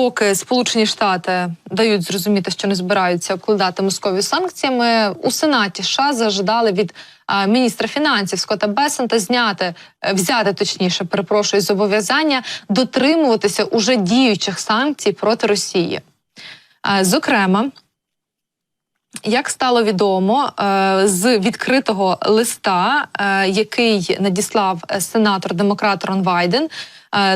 поки Сполучені Штати дають зрозуміти, що не збираються обкладати Московію санкціями, у Сенаті США зажадали від міністра фінансів Скотта Бесента зняти е, взяти точніше, перепрошую, зобов'язання дотримуватися уже діючих санкцій проти Росії. Зокрема, як стало відомо е, з відкритого листа, е, який надіслав е, сенатор демократ Рон Вайден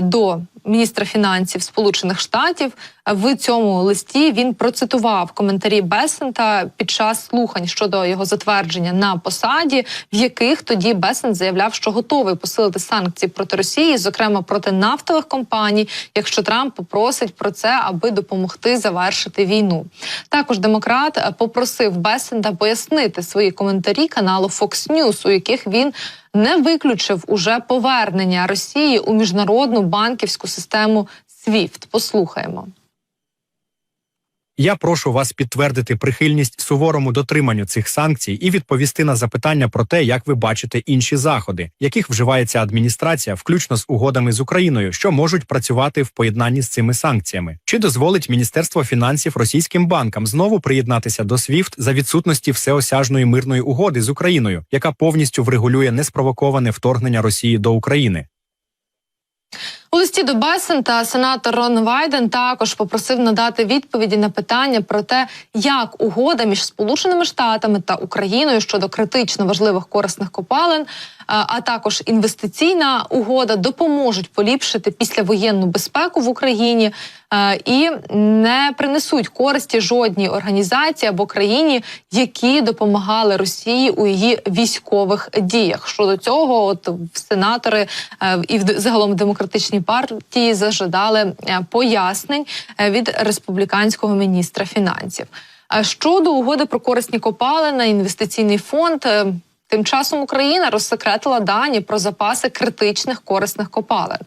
до міністра фінансів Сполучених Штатів, в цьому листі він процитував коментарі Бесента під час слухань щодо його затвердження на посаді, в яких тоді Бесент заявляв, що готовий посилити санкції проти Росії, зокрема проти нафтових компаній, якщо Трамп попросить про це, аби допомогти завершити війну. Також демократ е, попросив Бесенда пояснити свої коментарі каналу Fox News, у яких він не виключив уже повернення Росії у міжнародну банківську систему SWIFT. Послухаємо. Я прошу вас підтвердити прихильність суворому дотриманню цих санкцій і відповісти на запитання про те, як ви бачите інші заходи, яких вживається адміністрація, включно з угодами з Україною, що можуть працювати в поєднанні з цими санкціями. Чи дозволить Міністерство фінансів російським банкам знову приєднатися до SWIFT за відсутності всеосяжної мирної угоди з Україною, яка повністю врегулює неспровоковане вторгнення Росії до України? У листі до Бесента сенатор Рон Вайден також попросив надати відповіді на питання про те, як угода між Сполученими Штатами та Україною щодо критично важливих корисних копалин, а також інвестиційна угода допоможуть поліпшити післявоєнну безпеку в Україні і не принесуть користі жодній організації або країні, які допомагали Росії у її військових діях. Щодо цього, от сенатори і загалом в демократичній партії зажадали е, пояснень е, від республіканського міністра фінансів. Щодо угоди про корисні копалини, інвестиційний фонд. Тим часом Україна розсекретила дані про запаси критичних корисних копалин.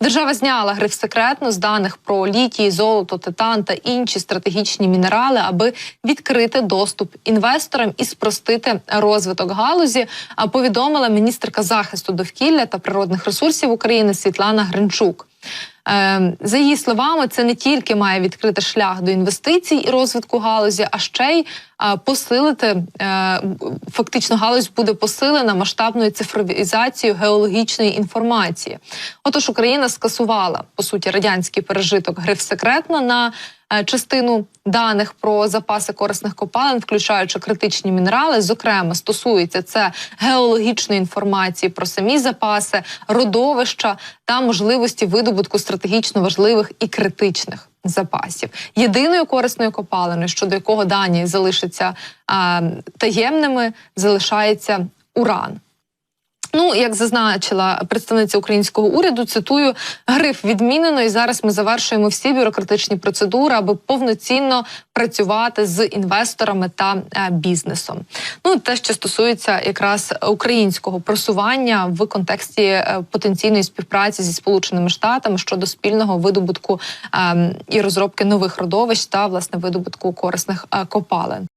Держава зняла гриф секретно з даних про літій, золото, титан та інші стратегічні мінерали, аби відкрити доступ інвесторам і спростити розвиток галузі. А повідомила міністерка захисту довкілля та природних ресурсів України Світлана Гринчук. Е, За її словами, це не тільки має відкрити шлях до інвестицій і розвитку галузі, а ще й посилити е, фактично галузь буде посилена масштабною цифровізацією геологічної інформації. Отож, Україна скасувала по суті радянський пережиток гриф секретно на е, частину даних про запаси корисних копалин, включаючи критичні мінерали. Зокрема, стосується це геологічної інформації про самі запаси, родовища та можливості видобутку стратегічно важливих і критичних запасів. Єдиною корисною копалиною, щодо якого дані залишаться а, таємними, залишається уран. Ну, як зазначила представниця українського уряду, цитую, гриф відмінено, і зараз ми завершуємо всі бюрократичні процедури, аби повноцінно працювати з інвесторами та е, бізнесом. Ну, те, що стосується якраз українського просування в контексті е, потенційної співпраці зі сполученими штатами щодо спільного видобутку е, і розробки нових родовищ та власне видобутку корисних е, копалин.